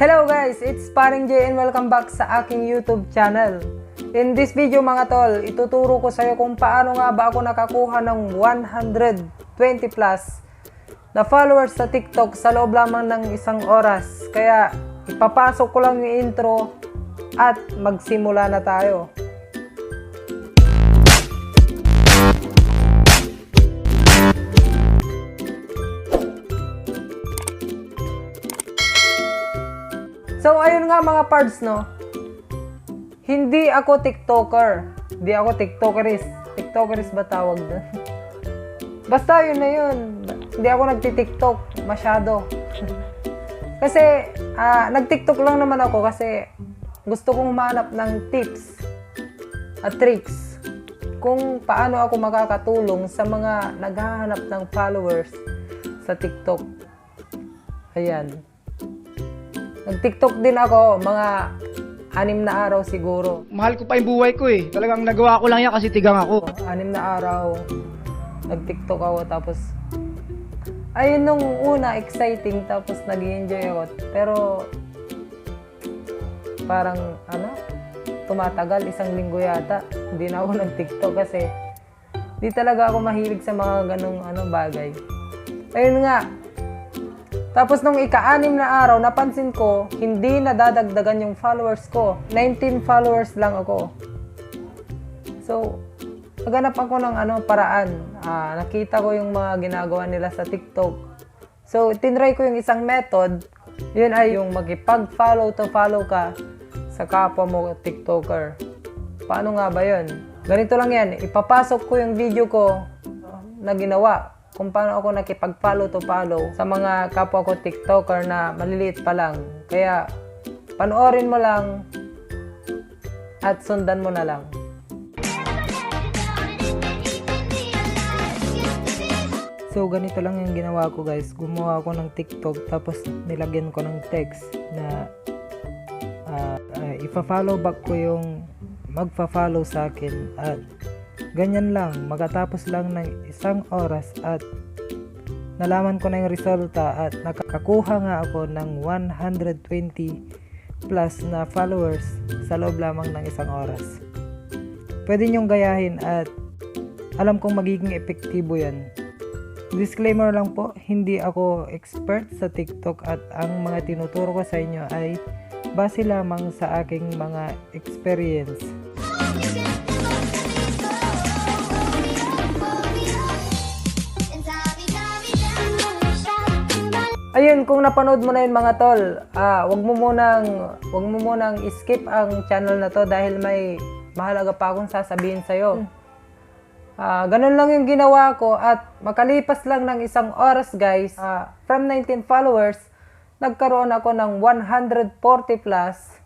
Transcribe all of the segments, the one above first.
Hello guys, it's Paring J and welcome back sa aking YouTube channel. In this video mga tol, ituturo ko sa iyo kung paano nga ba ako nakakuha ng 120 plus na followers sa TikTok sa loob lamang ng isang oras. Kaya ipapasok ko lang yung intro at magsimula na tayo. So ayun nga mga pards no. Hindi ako TikToker. Hindi ako TikTokeris. TikTokeris ba tawag doon? Basta yun na yun. Hindi ako nagti-TikTok masyado. kasi ah, nag-TikTok lang naman ako kasi gusto kong humanap ng tips at tricks kung paano ako makakatulong sa mga naghahanap ng followers sa TikTok. Ayan. Nag-TikTok din ako, mga anim na araw siguro. Mahal ko pa yung buhay ko eh. Talagang nagawa ko lang yan kasi tigang ako. Anim na araw, nag-TikTok ako tapos ayun nung una exciting tapos nag enjoy ako. Pero parang ano, tumatagal isang linggo yata. Hindi na ako nag-TikTok kasi di talaga ako mahilig sa mga ganong ano bagay. Ayun nga, tapos nung ika-anim na araw, napansin ko, hindi nadadagdagan yung followers ko. 19 followers lang ako. So, naghanap ako ng ano, paraan. Ah, nakita ko yung mga ginagawa nila sa TikTok. So, tinry ko yung isang method. Yun ay yung magipag-follow to follow ka sa kapwa mo TikToker. Paano nga ba yun? Ganito lang yan. Ipapasok ko yung video ko na ginawa kung paano ako nakipag-follow to follow sa mga kapwa ko TikToker na maliliit pa lang. Kaya, panoorin mo lang at sundan mo na lang. So, ganito lang yung ginawa ko guys. Gumawa ako ng TikTok tapos nilagyan ko ng text na uh, uh, ifa-follow back ko yung magfa-follow sa akin at ganyan lang magkatapos lang ng isang oras at nalaman ko na yung resulta at nakakakuha nga ako ng 120 plus na followers sa loob lamang ng isang oras. Pwede nyong gayahin at alam kong magiging epektibo yan. Disclaimer lang po, hindi ako expert sa TikTok at ang mga tinuturo ko sa inyo ay base lamang sa aking mga experience. Ayun, kung napanood mo na yun mga tol, ah, wag mo munang, wag mo munang skip ang channel na to dahil may mahalaga pa akong sasabihin sa'yo. Ah, ganun lang yung ginawa ko at makalipas lang ng isang oras guys, ah, from 19 followers, nagkaroon ako ng 140 plus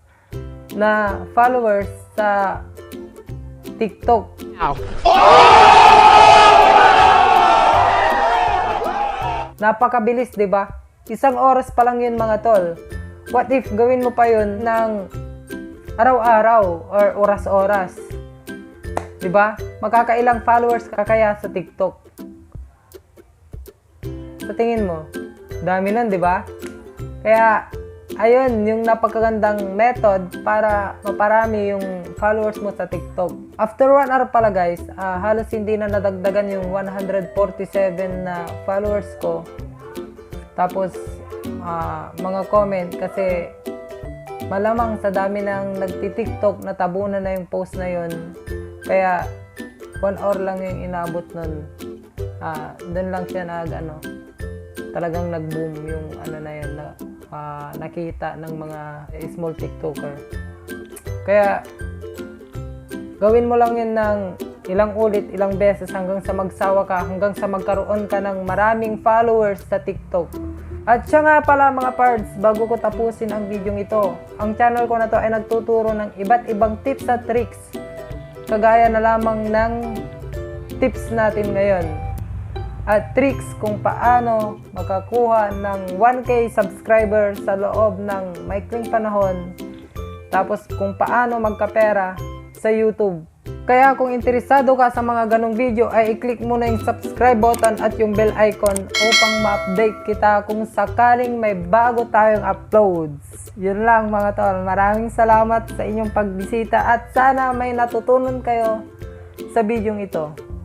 na followers sa TikTok. Napakabilis, 'di ba? Isang oras pa lang 'yun mga tol. What if gawin mo pa 'yun ng araw-araw or oras-oras? ba? Magkakailang followers ka kaya sa TikTok? Sa tingin mo, dami nun, 'di ba? Kaya ayun yung napakagandang method para maparami yung followers mo sa TikTok. After 1 hour pala guys, ah, halos hindi na nadagdagan yung 147 na followers ko. Tapos ah, mga comment kasi malamang sa dami ng nagti-TikTok natabunan na yung post na yun. Kaya 1 hour lang yung inabot nun. Ah, doon lang siya nag ano, talagang nag-boom yung ano na yun na ah, nakita ng mga small TikToker. Kaya gawin mo lang yun ng ilang ulit, ilang beses hanggang sa magsawa ka, hanggang sa magkaroon ka ng maraming followers sa TikTok. At siya nga pala mga pards, bago ko tapusin ang video ito, ang channel ko na to ay nagtuturo ng iba't ibang tips at tricks. Kagaya na lamang ng tips natin ngayon at tricks kung paano makakuha ng 1K subscriber sa loob ng maikling panahon. Tapos kung paano magkapera sa YouTube. Kaya kung interesado ka sa mga ganong video ay i-click mo na yung subscribe button at yung bell icon upang ma-update kita kung sakaling may bago tayong uploads. Yun lang mga tol. Maraming salamat sa inyong pagbisita at sana may natutunan kayo sa bidyong ito.